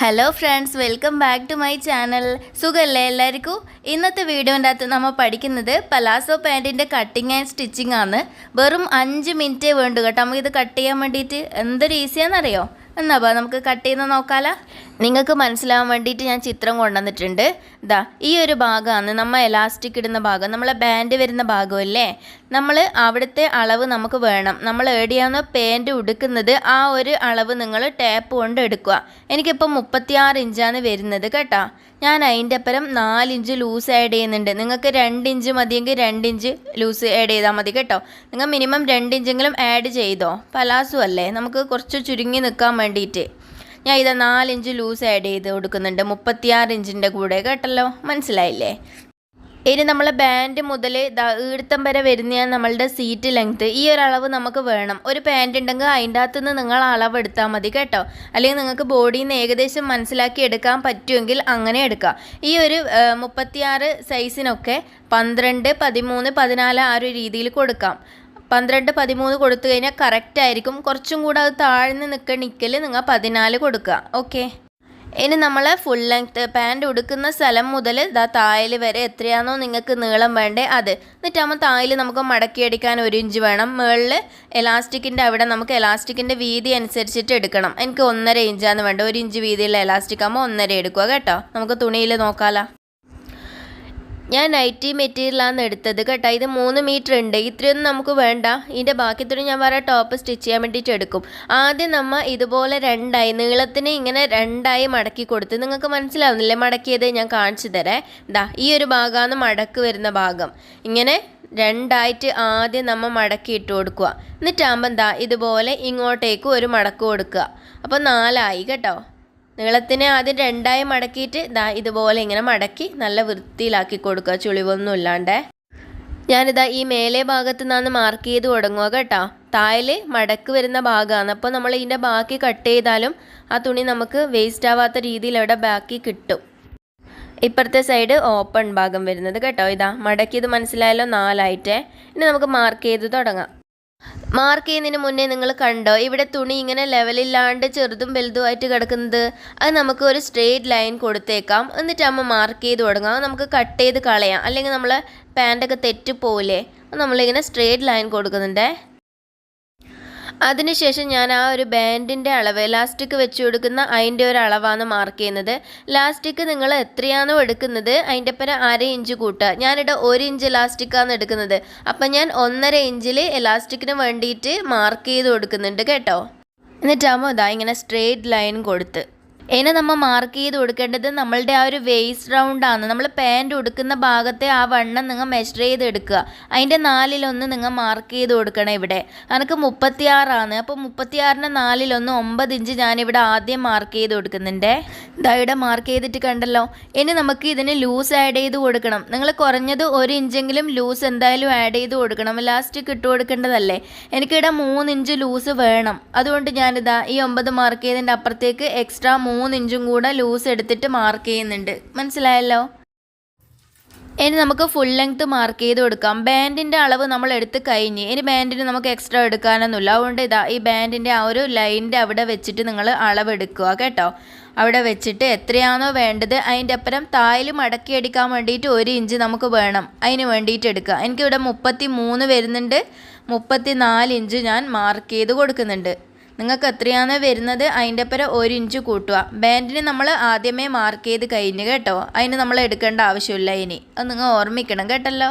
Hello friends welcome back to my channel സുഖല്ലേ എല്ലാവർക്കും? ഇന്നത്തെ വീഡിയോന്റെ അകത്ത് നമ്മൾ പഠിക്കുന്നത് പലാസോ പാന്റിന്റെ കട്ടിങ് ആൻഡ് സ്റ്റിച്ചിങ് ആണ്. വെറും അഞ്ച് മിനിറ്റേ വേണ്ടു കേട്ടോ. നമുക്ക് ഇത് കട്ട് ചെയ്യാൻ വേണ്ടിയിട്ട് എന്തൊരു ഈസിയാണെന്നറിയോ എന്നാ നമുക്ക് കട്ട് ചെയ്യുന്ന നോക്കാലോ. നിങ്ങൾക്ക് മനസ്സിലാവാൻ വേണ്ടിയിട്ട് ഞാൻ ചിത്രം കൊണ്ടുവന്നിട്ടുണ്ട്. ഇതാ ഈ ഒരു ഭാഗമാണ് നമ്മൾ എലാസ്റ്റിക് ഇടുന്ന ഭാഗം. നമ്മളെ ബാൻഡ് വരുന്ന ഭാഗമല്ലേ? നമ്മൾ അവിടുത്തെ അളവ് നമുക്ക് വേണം. നമ്മൾ എവിടെയാണോ പാന്റ് ഉടുക്കുന്നത് ആ ഒരു അളവ് നിങ്ങൾ ടാപ്പ് കൊണ്ട് എടുക്കുക. എനിക്കിപ്പോൾ മുപ്പത്തിയാറ് ഇഞ്ചാണ് വരുന്നത് കേട്ടോ. ഞാൻ അതിന്റെ അപ്പുറം നാലിഞ്ച് ലൂസ് ആഡ് ചെയ്യുന്നുണ്ട്. നിങ്ങൾക്ക് രണ്ട് ഇഞ്ച് മതിയെങ്കിൽ രണ്ട് ഇഞ്ച് ലൂസ് ആഡ് ചെയ്താൽ മതി കേട്ടോ. നിങ്ങൾ മിനിമം രണ്ട് ഇഞ്ചെങ്കിലും ആഡ് ചെയ്തോ. പലാസു അല്ലേ? നമുക്ക് കുറച്ച് ചുരുങ്ങി നിൽക്കാൻ വേണ്ടിയിട്ട്. ഞാൻ ഇത് നാലിഞ്ച് ലൂസ് ആഡ് ചെയ്ത് കൊടുക്കുന്നുണ്ട്. മുപ്പത്തിയാറ് ഇഞ്ചിന്റെ കൂടെ കേട്ടല്ലോ? മനസ്സിലായില്ലേ? ഇനി നമ്മൾ ബാൻഡ് മുതൽ ഈടുത്തം വരെ വരുന്നതാണ് നമ്മളുടെ സീറ്റ് ലെങ്ത് ഈ ഒരു അളവ് നമുക്ക് വേണം. ഒരു പാന്റ് ഉണ്ടെങ്കിൽ അതിന്റെ അകത്ത് നിന്ന് നിങ്ങൾ അളവ് എടുത്താൽ മതി കേട്ടോ. അല്ലെങ്കിൽ നിങ്ങൾക്ക് ബോഡിയിൽ നിന്ന് ഏകദേശം മനസ്സിലാക്കി എടുക്കാൻ പറ്റുമെങ്കിൽ അങ്ങനെ എടുക്കാം. ഈ ഒരു മുപ്പത്തിയാറ് സൈസിനൊക്കെ പന്ത്രണ്ട് പതിമൂന്ന് പതിനാല് ആ ഒരു രീതിയിൽ കൊടുക്കാം. പന്ത്രണ്ട് പതിമൂന്ന് കൊടുത്തു കഴിഞ്ഞാൽ കറക്റ്റ് ആയിരിക്കും. കുറച്ചും കൂടെ അത് താഴ്ന്ന് നിൽക്കണിക്കൽ നിങ്ങൾ പതിനാല് കൊടുക്കുക. ഓക്കെ ഇനി നമ്മൾ ഫുൾ ലെങ്ത് പാന്റ് ഉടുക്കുന്ന സ്ഥലം മുതൽ ഇതാ തായൽ വരെ എത്രയാണോ നിങ്ങൾക്ക് നീളം വേണ്ടേ അത്. എന്നിട്ടാകുമ്പോൾ തായൽ നമുക്ക് മടക്കി അടിക്കാൻ ഒരു ഇഞ്ച് വേണം. മുകളിൽ എലാസ്റ്റിക്കിന്റെ അവിടെ നമുക്ക് എലാസ്റ്റിക്കിന്റെ വീതി അനുസരിച്ചിട്ട് എടുക്കണം. എനിക്ക് ഒന്നര ഇഞ്ചാണ് വേണ്ട. ഒരു ഇഞ്ച് വീതിയുള്ള എലാസ്റ്റിക് ആകുമ്പോൾ ഒന്നര എടുക്കുക കേട്ടോ. നമുക്ക് തുണിയിൽ നോക്കാലോ. ഞാൻ നൈറ്റി മെറ്റീരിയലാണ് എടുത്തത് കേട്ടോ. ഇത് മൂന്ന് മീറ്റർ ഉണ്ട്. ഇത്രയൊന്നും നമുക്ക് വേണ്ട. ഇതിന്റെ ബാക്കി തുണി ഞാൻ വേറെ ടോപ്പ് സ്റ്റിച്ച് ചെയ്യാൻ വേണ്ടിയിട്ട് എടുക്കും. ആദ്യം നമ്മൾ ഇതുപോലെ രണ്ടായി നീളത്തിന് ഇങ്ങനെ രണ്ടായി മടക്കി കൊടുത്ത് നിങ്ങൾക്ക് മനസ്സിലാവുന്നില്ലേ? മടക്കിയത് ഞാൻ കാണിച്ചു തരാം. ഇതാ ഈ ഒരു ഭാഗമാണ് മടക്ക് വരുന്ന ഭാഗം. ഇങ്ങനെ രണ്ടായിട്ട് ആദ്യം നമ്മൾ മടക്കി ഇട്ട് കൊടുക്കുക. എന്നിട്ടാകുമ്പോൾ എന്താ ഇതുപോലെ ഇങ്ങോട്ടേക്ക് ഒരു മടക്ക് കൊടുക്കുക. അപ്പോൾ നാലായി കേട്ടോ. നീളത്തിനെ ആദ്യം രണ്ടായി മടക്കിയിട്ട് ദാ ഇതുപോലെ ഇങ്ങനെ മടക്കി നല്ല വൃത്തിയിലാക്കി കൊടുക്കുക. ചുളിവൊന്നും ഇല്ലാണ്ട്. ഞാനിതാ ഈ മേലെ ഭാഗത്ത് നിന്നാണ് മാർക്ക് ചെയ്ത് തുടങ്ങുക കേട്ടോ. തായൽ മടക്ക് വരുന്ന ഭാഗമാണ്. അപ്പോൾ നമ്മൾ ഇതിന്റെ ബാക്കി കട്ട് ചെയ്താലും ആ തുണി നമുക്ക് വേസ്റ്റ് ആവാത്ത രീതിയിൽ അവിടെ ബാക്കി കിട്ടും. ഇപ്പുറത്തെ സൈഡ് ഓപ്പൺ ഭാഗം വരുന്നത് കേട്ടോ. ഇതാ മടക്കിയത് മനസ്സിലായല്ലോ നാലായിട്ടേ. ഇനി നമുക്ക് മാർക്ക് ചെയ്ത് തുടങ്ങാം. മാർക്ക് ചെയ്യുന്നതിന് മുന്നേ നിങ്ങൾ കണ്ടോ ഇവിടെ തുണി ഇങ്ങനെ ലെവലില്ലാണ്ട് ചെറുതും വലുതുമായിട്ട് കിടക്കുന്നത്. അത് നമുക്ക് ഒരു സ്ട്രെയിറ്റ് ലൈൻ കൊടുത്തേക്കാം. എന്നിട്ട് അമ്മ മാർക്ക് ചെയ്ത് തുടങ്ങാം നമുക്ക് കട്ട് ചെയ്ത് കളയാം. അല്ലെങ്കിൽ നമ്മൾ പാന്റൊക്കെ തെറ്റിപ്പോവില്ലേ? നമ്മളിങ്ങനെ സ്ട്രെയിറ്റ് ലൈൻ കൊടുക്കുന്നുണ്ടേ. അതിനുശേഷം ഞാൻ ആ ഒരു ബാൻഡിന്റെ അളവ് ലാസ്റ്റിക് വെച്ച് കൊടുക്കുന്ന അതിന്റെ ഒരു അളവാണ് മാർക്ക് ചെയ്യുന്നത്. ലാസ്റ്റിക് നിങ്ങൾ എത്രയാണോ എടുക്കുന്നത് അതിന്റെ പരം അര ഇഞ്ച് കൂട്ടുക. ഞാനിവിടെ ഒരു ഇഞ്ച് ലാസ്റ്റിക്കാണ് എടുക്കുന്നത്. അപ്പം ഞാൻ ഒന്നര ഇഞ്ചിൽ എലാസ്റ്റിക്കിന് വേണ്ടിയിട്ട് മാർക്ക് ചെയ്ത് കൊടുക്കുന്നുണ്ട് കേട്ടോ. എന്നിട്ടാകുമ്പോൾ ഇതാ ഇങ്ങനെ സ്ട്രെയിറ്റ് ലൈൻ കൊടുത്ത്. ഇനി നമ്മൾ മാർക്ക് ചെയ്ത് കൊടുക്കേണ്ടത് നമ്മളുടെ ആ ഒരു വേസ്റ്റ് റൗണ്ടാണ് നമ്മൾ പാന്റ് ഉടുക്കുന്ന ഭാഗത്തെ ആ വണ്ണം നിങ്ങൾ മെഷർ ചെയ്ത് എടുക്കുക അതിന്റെ നാലിലൊന്ന് നിങ്ങൾ മാർക്ക് ചെയ്ത് കൊടുക്കണം ഇവിടെ. എനിക്ക് മുപ്പത്തിയാറാണ്. അപ്പോൾ മുപ്പത്തിയാറിന്റെ നാലിലൊന്ന് ഒമ്പത് ഇഞ്ച് ഞാനിവിടെ ആദ്യം മാർക്ക് ചെയ്ത് കൊടുക്കുന്നുണ്ട്. ഇതാ ഇവിടെ മാർക്ക് ചെയ്തിട്ട് കണ്ടല്ലോ. ഇനി നമുക്ക് ഇതിന് ലൂസ് ആഡ് ചെയ്ത് കൊടുക്കണം. നിങ്ങൾ കുറഞ്ഞത് ഒരു ഇഞ്ചെങ്കിലും ലൂസ് എന്തായാലും ആഡ് ചെയ്ത് കൊടുക്കണം. ലാസ്റ്റ് ഇട്ട് കൊടുക്കേണ്ടതല്ലേ. എനിക്കിവിടെ മൂന്ന് ഇഞ്ച് ലൂസ് വേണം. അതുകൊണ്ട് ഞാനിതാ ഈ ഒമ്പത് മാർക്ക് ചെയ്തതിന്റെ അപ്പുറത്തേക്ക് എക്സ്ട്രാ മൂന്ന് ഇഞ്ചും കൂടെ ലൂസ് എടുത്തിട്ട് മാർക്ക് ചെയ്യുന്നുണ്ട്. മനസ്സിലായല്ലോ? ഇനി നമുക്ക് ഫുൾ ലെങ്ത് മാർക്ക് ചെയ്ത് കൊടുക്കാം. ബാൻഡിന്റെ അളവ് നമ്മൾ എടുത്ത് കഴിഞ്ഞ് ഇനി ബാൻഡിന് നമുക്ക് എക്സ്ട്രാ എടുക്കാനൊന്നുമില്ല. അതുകൊണ്ട് ഇതാ ഈ ബാൻഡിന്റെ ആ ഒരു ലൈനിന്റെ അവിടെ വെച്ചിട്ട് നിങ്ങൾ അളവെടുക്കുക കേട്ടോ. അവിടെ വെച്ചിട്ട് എത്രയാണോ വേണ്ടത് അതിന്റെ അപ്പുറം തായിൽ മടക്കി അടിക്കാൻ വേണ്ടിയിട്ട് ഒരു ഇഞ്ച് നമുക്ക് വേണം. അതിന് വേണ്ടിയിട്ട് എടുക്കുക. എനിക്കിവിടെ മുപ്പത്തി മൂന്ന് വരുന്നുണ്ട്. മുപ്പത്തി നാല് ഇഞ്ച് ഞാൻ മാർക്ക് ചെയ്ത് കൊടുക്കുന്നുണ്ട്. നിങ്ങൾക്ക് എത്രയാണ് വരുന്നത് അതിന്റെ അപ്പുറം ഒരു ഇഞ്ച് കൂട്ടുക. ബാൻഡിന് നമ്മൾ ആദ്യമേ മാർക്ക് ചെയ്ത് കഴിഞ്ഞ് കേട്ടോ. അതിന് നമ്മൾ എടുക്കേണ്ട ആവശ്യമില്ല ഇനി. അത് നിങ്ങൾ ഓർമ്മിക്കണം കേട്ടല്ലോ.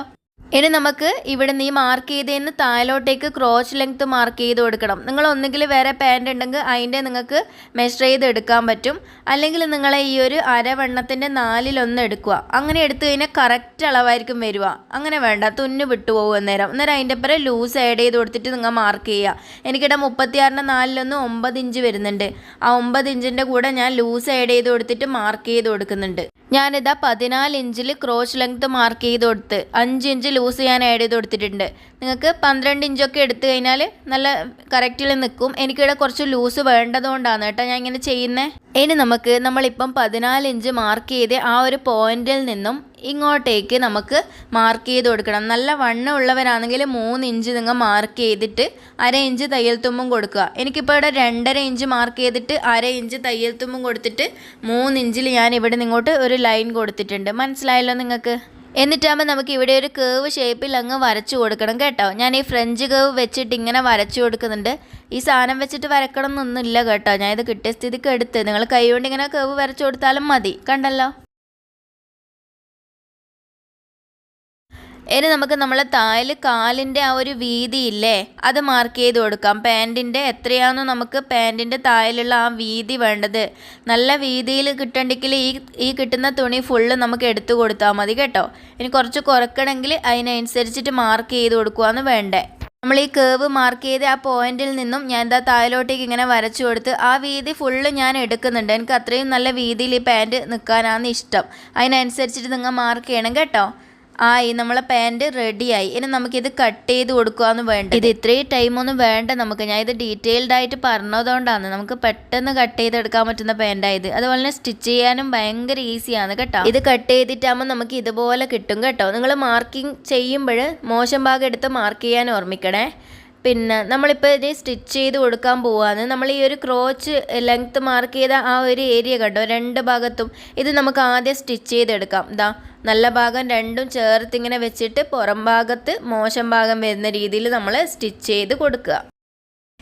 ഇനി നമുക്ക് ഇവിടെ നീ മാർക്ക് ചെയ്തതിന് താഴോട്ടേക്ക് ക്രോച്ച് ലെങ്ത് മാർക്ക് ചെയ്ത് കൊടുക്കണം. നിങ്ങൾ ഒന്നുകിൽ വേറെ പാന്റ് ഉണ്ടെങ്കിൽ അതിന്റെ നിങ്ങൾക്ക് മെഷർ ചെയ്ത് എടുക്കാൻ പറ്റും. അല്ലെങ്കിൽ നിങ്ങളെ ഈ ഒരു അരവണ്ണത്തിന്റെ നാലിലൊന്ന് എടുക്കുക. അങ്ങനെ എടുത്തു കഴിഞ്ഞാൽ കറക്റ്റ് അളവായിരിക്കും വരിക. അങ്ങനെ വേണ്ട തുന്നു വിട്ടുപോകും നേരം അന്നേരം. അതിന്റെ പേരെ ലൂസ് ആഡ് ചെയ്ത് കൊടുത്തിട്ട് നിങ്ങൾ മാർക്ക് ചെയ്യുക. എനിക്കിവിടെ മുപ്പത്തിയാറിന്റെ നാലിലൊന്ന് ഒമ്പത് ഇഞ്ച് വരുന്നുണ്ട്. ആ ഒമ്പത് ഇഞ്ചിന്റെ കൂടെ ഞാൻ ലൂസ് ആഡ് ചെയ്ത് കൊടുത്തിട്ട് മാർക്ക് ചെയ്ത് കൊടുക്കുന്നുണ്ട്. ഞാനിതാ പതിനാല് ഇഞ്ചിൽ ക്രോച്ച് ലെങ്ത് മാർക്ക് ചെയ്ത് കൊടുത്ത് അഞ്ച് ഇഞ്ച് ലൂസ് ഞാൻ ആഡ് ചെയ്ത് കൊടുത്തിട്ടുണ്ട്. നിങ്ങൾക്ക് പന്ത്രണ്ട് ഇഞ്ചൊക്കെ എടുത്തു കഴിഞ്ഞാൽ നല്ല കറക്റ്റിൽ നിൽക്കും എനിക്കിവിടെ കുറച്ച് ലൂസ് വേണ്ടതുകൊണ്ടാണ് കേട്ടോ ഞാൻ ഇങ്ങനെ ചെയ്യുന്നത് ഇനി നമുക്ക് നമ്മളിപ്പം പതിനാല് ഇഞ്ച് മാർക്ക് ചെയ്ത് ആ ഒരു പോയിന്റിൽ നിന്നും ഇങ്ങോട്ടേക്ക് നമുക്ക് മാർക്ക് ചെയ്ത് കൊടുക്കണം. നല്ല വണ്ണം ഉള്ളവരാണെങ്കിൽ മൂന്ന് ഇഞ്ച് നിങ്ങൾ മാർക്ക് ചെയ്തിട്ട് അര ഇഞ്ച് തയ്യൽ തുമ്പും കൊടുക്കുക. എനിക്കിപ്പോൾ ഇവിടെ രണ്ടര ഇഞ്ച് മാർക്ക് ചെയ്തിട്ട് അര ഇഞ്ച് തയ്യൽ തുമ്പും കൊടുത്തിട്ട് മൂന്ന് ഇഞ്ചിൽ ഞാൻ ഇവിടെ നിങ്ങോട്ട് ഒരു ലൈൻ കൊടുത്തിട്ടുണ്ട്. മനസ്സിലായല്ലോ നിങ്ങൾക്ക്? എന്നിട്ടാകുമ്പോൾ നമുക്ക് ഇവിടെ ഒരു കേവ് ഷേപ്പിൽ അങ്ങ് വരച്ചു കൊടുക്കണം കേട്ടോ. ഞാൻ ഈ ഫ്രഞ്ച് കേവ് വെച്ചിട്ട് ഇങ്ങനെ വരച്ചു കൊടുക്കുന്നുണ്ട്. ഈ സാധനം വെച്ചിട്ട് വരക്കണം എന്നൊന്നുമില്ല കേട്ടോ. ഞാൻ ഇത് കിട്ടിയ സ്ഥിതിക്ക് എടുത്ത്. നിങ്ങൾ കൈ കൊണ്ട് ഇങ്ങനെ കേവ് വരച്ചു കൊടുത്താലും മതി. കണ്ടല്ലോ? ഇനി നമുക്ക് നമ്മളെ തായിൽ കാലിന്റെ ആ ഒരു വീതി ഇല്ലേ അത് മാർക്ക് ചെയ്ത് കൊടുക്കാം. പാന്റിന്റെ എത്രയാണോ നമുക്ക് പാന്റിന്റെ തായിലുള്ള ആ വീതി വേണ്ടത്. നല്ല വീതിയിൽ കിട്ടണ്ടെങ്കിൽ ഈ ഈ കിട്ടുന്ന തുണി ഫുള്ള് നമുക്ക് എടുത്തു കൊടുത്താൽ മതി കേട്ടോ. ഇനി കുറച്ച് കുറക്കണമെങ്കിൽ അതിനനുസരിച്ചിട്ട് മാർക്ക് ചെയ്ത് കൊടുക്കുകയാണ് വേണ്ടേ. നമ്മൾ ഈ കേവ് മാർക്ക് ചെയ്ത് ആ പോയിന്റിൽ നിന്നും ഞാൻ എന്താ താഴോട്ടേക്ക് ഇങ്ങനെ വരച്ചു കൊടുത്ത് ആ വീതി ഫുള്ള് ഞാൻ എടുക്കുന്നുണ്ട്. എനിക്ക് അത്രയും നല്ല വീതിയിൽ ഈ പാന്റ് നിൽക്കാനാണ് ഇഷ്ടം. അതിനനുസരിച്ചിട്ട് നിങ്ങൾ മാർക്ക് ചെയ്യണം കേട്ടോ. ആയി നമ്മളെ പാന്റ് റെഡിയായി ഇനി നമുക്കിത് കട്ട് ചെയ്ത് കൊടുക്കുകയെന്ന് വേണ്ട ഇത് ഇത്രയും ടൈമൊന്നും വേണ്ട നമുക്ക്. ഞാൻ ഇത് ഡീറ്റെയിൽഡ് ആയിട്ട് പറഞ്ഞതുകൊണ്ടാണ് നമുക്ക് പെട്ടെന്ന് കട്ട് ചെയ്തെടുക്കാൻ പറ്റുന്ന പാന്റായത് അതുപോലെ തന്നെ സ്റ്റിച്ച് ചെയ്യാനും ഭയങ്കര ഈസിയാണ് കേട്ടോ. ഇത് കട്ട് ചെയ്തിട്ടാകുമ്പോൾ നമുക്ക് ഇതുപോലെ കിട്ടും കേട്ടോ. നിങ്ങൾ മാർക്കിംഗ് ചെയ്യുമ്പോൾ മോശം ഭാഗം എടുത്ത് മാർക്ക് ചെയ്യാൻ ഓർമ്മിക്കണേ. പിന്നെ നമ്മളിപ്പോൾ ഇത് സ്റ്റിച്ച് ചെയ്ത് കൊടുക്കാൻ പോവാണ്. നമ്മൾ ഈ ഒരു ക്രോച്ച് ലെങ്ത്ത് മാർക്ക് ചെയ്ത ആ ഒരു ഏരിയ കണ്ടോ? രണ്ട് ഭാഗത്തും ഇത് നമുക്ക് ആദ്യം സ്റ്റിച്ച് ചെയ്തെടുക്കാം. ഇതാ നല്ല ഭാഗം രണ്ടും ചേർത്തിങ്ങനെ വെച്ചിട്ട് പുറം ഭാഗത്ത് മോശം ഭാഗം വരുന്ന രീതിയിൽ നമ്മൾ സ്റ്റിച്ച് ചെയ്ത് കൊടുക്കുക.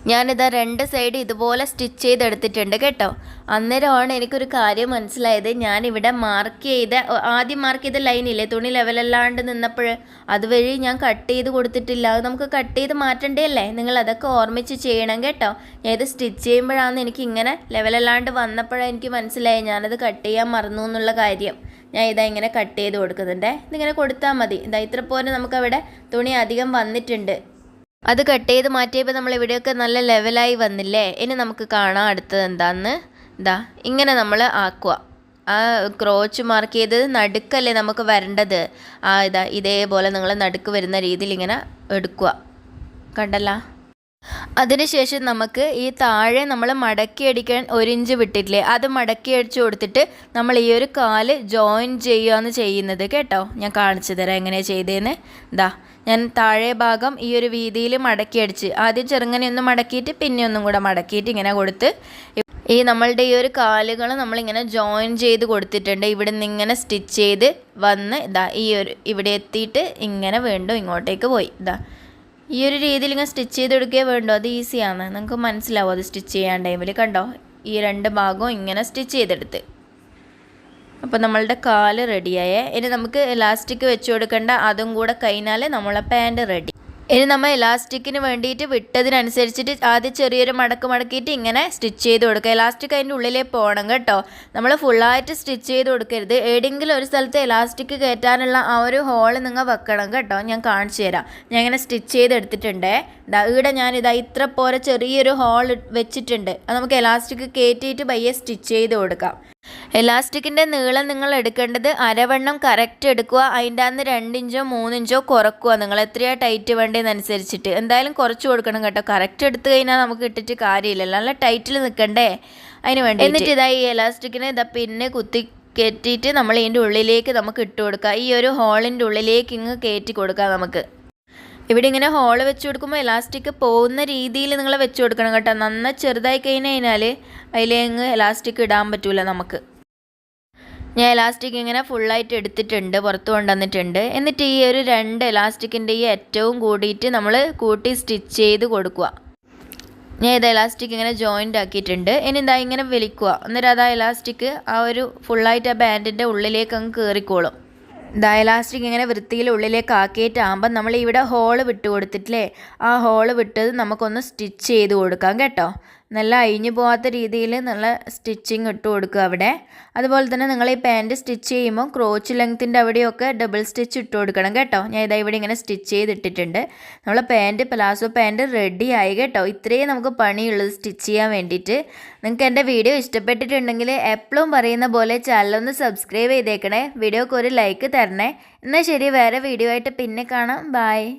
ഞാനിതാ രണ്ട് സൈഡ് ഇതുപോലെ സ്റ്റിച്ച് ചെയ്തെടുത്തിട്ടുണ്ട് കേട്ടോ. അന്നേരമാണ് എനിക്കൊരു കാര്യം മനസ്സിലായത്. ഞാനിവിടെ മാർക്ക് ചെയ്ത ആദ്യം മാർക്ക് ചെയ്ത ലൈനില്ലേ തുണി ലെവലല്ലാണ്ട് നിന്നപ്പോൾ അതുവഴി ഞാൻ കട്ട് ചെയ്ത് കൊടുത്തിട്ടില്ല. അത് നമുക്ക് കട്ട് ചെയ്ത് മാറ്റണ്ടേ അല്ലേ നിങ്ങൾ അതൊക്കെ ഓർമ്മിച്ച് ചെയ്യണം കേട്ടോ. ഞാൻ ഇത് സ്റ്റിച്ച് ചെയ്യുമ്പോഴാണ് എനിക്ക് ഇങ്ങനെ ലെവലല്ലാണ്ട് വന്നപ്പോഴാണ് എനിക്ക് മനസ്സിലായി ഞാനത് കട്ട് ചെയ്യാൻ മറന്നു എന്നുള്ള കാര്യം. ഞാൻ ഇതാ ഇങ്ങനെ കട്ട് ചെയ്ത് കൊടുക്കുന്നുണ്ടേ. ഇതിങ്ങനെ കൊടുത്താൽ മതി. ഇതാ ഇത്ര പോലെ നമുക്കവിടെ തുണി അധികം വന്നിട്ടുണ്ട്. അത് കട്ട് ചെയ്ത് മാറ്റിയപ്പോൾ നമ്മൾ ഇവിടെയൊക്കെ നല്ല ലെവലായി വന്നില്ലേ? ഇനി നമുക്ക് കാണാം അടുത്തത് എന്താന്ന്. ഇതാ ഇങ്ങനെ നമ്മൾ ആക്കുക ആ ക്രോച്ച് മാർക്ക് ചെയ്ത് നടുക്കല്ലേ നമുക്ക് വരേണ്ടത്? ആ ഇതാ ഇതേപോലെ നിങ്ങൾ നടുക്ക് വരുന്ന രീതിയിൽ ഇങ്ങനെ എടുക്കുക കണ്ടല്ലോ? അതിനുശേഷം നമുക്ക് ഈ താഴെ നമ്മൾ മടക്കി അടിക്കാൻ ഒരു ഇഞ്ച് വിട്ടിട്ടില്ലേ? അത് മടക്കി അടിച്ചു കൊടുത്തിട്ട് നമ്മൾ ഈ ഒരു കാൽ ജോയിൻ ചെയ്യുകയാണ് ചെയ്യുന്നത്. കേട്ടോ? ഞാൻ കാണിച്ചു തരാം എങ്ങനെയാണ് ചെയ്തതെന്ന് ഇതാ ഞാൻ താഴെ ഭാഗം ഈ ഒരു വീതിയിൽ മടക്കി അടിച്ച് ആദ്യം ചെറുങ്ങനെ ഒന്ന് മടക്കിയിട്ട് പിന്നെ ഒന്നും കൂടെ മടക്കിയിട്ട് ഇങ്ങനെ കൊടുത്ത് ഈ നമ്മളുടെ ഈ ഒരു കാലുകൾ നമ്മളിങ്ങനെ ജോയിൻ ചെയ്ത് കൊടുത്തിട്ടുണ്ട്. ഇവിടെ നിന്ന് ഇങ്ങനെ സ്റ്റിച്ച് ചെയ്ത് വന്ന് ഇതാ ഈ ഒരു ഇവിടെ എത്തിയിട്ട് ഇങ്ങനെ വീണ്ടും ഇങ്ങോട്ടേക്ക് പോയി. ഇതാ ഈ ഒരു രീതിയിൽ ഇങ്ങനെ സ്റ്റിച്ച് ചെയ്ത് കൊടുക്കുകയേ വേണ്ടോ. അത് ഈസിയാണ് നിങ്ങൾക്ക് മനസ്സിലാവും അത് സ്റ്റിച്ച് ചെയ്യാൻ ടൈമിൽ കണ്ടോ? ഈ രണ്ട് ഭാഗവും ഇങ്ങനെ സ്റ്റിച്ച് ചെയ്തെടുത്ത്. അപ്പോൾ നമ്മളുടെ കാൽ റെഡിയായേ ഇനി നമുക്ക് ഇലാസ്റ്റിക് വെച്ച് കൊടുക്കേണ്ട. അതും കൂടെ കഴിഞ്ഞാൽ നമ്മളെ പാന്റ് റെഡി ഇനി നമ്മൾ ഇലാസ്റ്റിക്കിന് വേണ്ടിയിട്ട് വിട്ടതിനനുസരിച്ചിട്ട് ആദ്യം ചെറിയൊരു മടക്ക് മടക്കിയിട്ട് ഇങ്ങനെ സ്റ്റിച്ച് ചെയ്ത് കൊടുക്കുക. ഇലാസ്റ്റിക് അതിന്റെ ഉള്ളിലേ പോകണം കേട്ടോ. നമ്മൾ ഫുള്ളായിട്ട് സ്റ്റിച്ച് ചെയ്ത് കൊടുക്കരുത്. ഏതെങ്കിലും ഒരു സ്ഥലത്ത് ഇലാസ്റ്റിക് കയറ്റാനുള്ള ആ ഒരു ഹോൾ നിങ്ങൾ വെക്കണം കേട്ടോ. ഞാൻ കാണിച്ചു തരാം. ഞാൻ ഇങ്ങനെ സ്റ്റിച്ച് ചെയ്തെടുത്തിട്ടുണ്ടേ ഇവിടെ ഞാനിതാ ഇത്ര പോലെ ചെറിയൊരു ഹോൾ വെച്ചിട്ടുണ്ട്. അത് നമുക്ക് ഇലാസ്റ്റിക് കയറ്റിയിട്ട് പയ്യെ സ്റ്റിച്ച് ചെയ്ത് കൊടുക്കാം. എലാസ്റ്റിക്കിന്റെ നീളം നിങ്ങൾ എടുക്കേണ്ടത് അരവണ്ണം കറക്റ്റ് എടുക്കുക. അതിന്റെ അന്ന് രണ്ടിഞ്ചോ മൂന്നിഞ്ചോ കുറക്കുക. നിങ്ങൾ എത്രയാണ് ടൈറ്റ് വേണ്ടതെന്നനുസരിച്ചിട്ട് എന്തായാലും കുറച്ച് കൊടുക്കണം കേട്ടോ. കറക്റ്റ് എടുത്തു കഴിഞ്ഞാൽ നമുക്ക് ഇട്ടിട്ട് കാര്യമില്ലല്ലോ. നല്ല ടൈറ്റിൽ നിൽക്കണ്ടേ അതിന് വേണ്ടി എന്നിട്ട് ഇതാ ഈ എലാസ്റ്റിക്കിനെ ഇതാ പിന്നെ കുത്തി കയറ്റിയിട്ട് നമ്മൾ ഇതിന്റെ ഉള്ളിലേക്ക് നമുക്ക് ഇട്ട് കൊടുക്കുക ഈ ഒരു ഹോളിന്റെ ഉള്ളിലേക്ക് ഇങ്ങ് കയറ്റി കൊടുക്കുക നമുക്ക്. ഇവിടെ ഇങ്ങനെ ഹോൾ വെച്ച് കൊടുക്കുമ്പോൾ എലാസ്റ്റിക് പോകുന്ന രീതിയിൽ നിങ്ങൾ വെച്ച് കൊടുക്കണം കേട്ടോ. നന്നായി ചെറുതായി കഴിഞ്ഞ് കഴിഞ്ഞാൽ അതിലേങ്ങ് എലാസ്റ്റിക് ഇടാൻ പറ്റൂല നമുക്ക്. ഞാൻ ഇലാസ്റ്റിക് ഇങ്ങനെ ഫുള്ളായിട്ട് എടുത്തിട്ടുണ്ട് പുറത്ത് കൊണ്ടുവന്നിട്ടുണ്ട്. എന്നിട്ട് ഈ ഒരു രണ്ട് എലാസ്റ്റിക്കിന്റെ ഈ ഏറ്റവും കൂടിയിട്ട് നമ്മൾ കൂട്ടി സ്റ്റിച്ച് ചെയ്ത് കൊടുക്കുക. ഞാൻ ഇത് ഇലാസ്റ്റിക് ഇങ്ങനെ ജോയിന്റ് ആക്കിയിട്ടുണ്ട്. ഇനി ഇതാ ഇങ്ങനെ വലിക്കുക. എന്നിട്ട് അത് ആ ആ ഒരു ഫുള്ളായിട്ട് ആ ബാൻഡിന്റെ ഉള്ളിലേക്ക് അങ്ങ് കയറിക്കോളും ഇതാ ഇലാസ്റ്റിക് ഇങ്ങനെ വൃത്തിയിൽ ഉള്ളിലേക്ക് ആക്കിയിട്ടാകുമ്പം നമ്മൾ ഇവിടെ ഹോൾ വിട്ട് കൊടുത്തിട്ടില്ലേ? ആ ഹോൾ വിട്ടത് നമുക്കൊന്ന് സ്റ്റിച്ച് ചെയ്ത് കൊടുക്കാം കേട്ടോ. നല്ല അഴിഞ്ഞു പോകാത്ത രീതിയിൽ നല്ല സ്റ്റിച്ചിങ് ഇട്ട് കൊടുക്കുക അവിടെ. അതുപോലെ തന്നെ നിങ്ങൾ ഈ പാന്റ് സ്റ്റിച്ച് ചെയ്യുമ്പോൾ ക്രോച്ച് ലെങ്ത്തിന്റെ അവിടെയൊക്കെ ഡബിൾ സ്റ്റിച്ച് ഇട്ട് കൊടുക്കണം കേട്ടോ. ഞാൻ ഇതാ ഇവിടെ ഇങ്ങനെ സ്റ്റിച്ച് ചെയ്തിട്ടിട്ടുണ്ട്. നമ്മൾ പാന്റ് പലാസോ പാന്റ് റെഡി ആയി കേട്ടോ. ഇത്രയും നമുക്ക് പണിയുള്ളത് സ്റ്റിച്ച് ചെയ്യാൻ വേണ്ടിയിട്ട്. നിങ്ങൾക്ക് എന്റെ വീഡിയോ ഇഷ്ടപ്പെട്ടിട്ടുണ്ടെങ്കിൽ എപ്പോഴും പറയുന്ന പോലെ ചാനലൊന്ന് സബ്സ്ക്രൈബ് ചെയ്തേക്കണേ. വീഡിയോക്ക് ഒരു ലൈക്ക് തരണേ. എന്നാൽ ശരി വേറെ വീഡിയോ ആയിട്ട് പിന്നെ കാണാം. ബായ്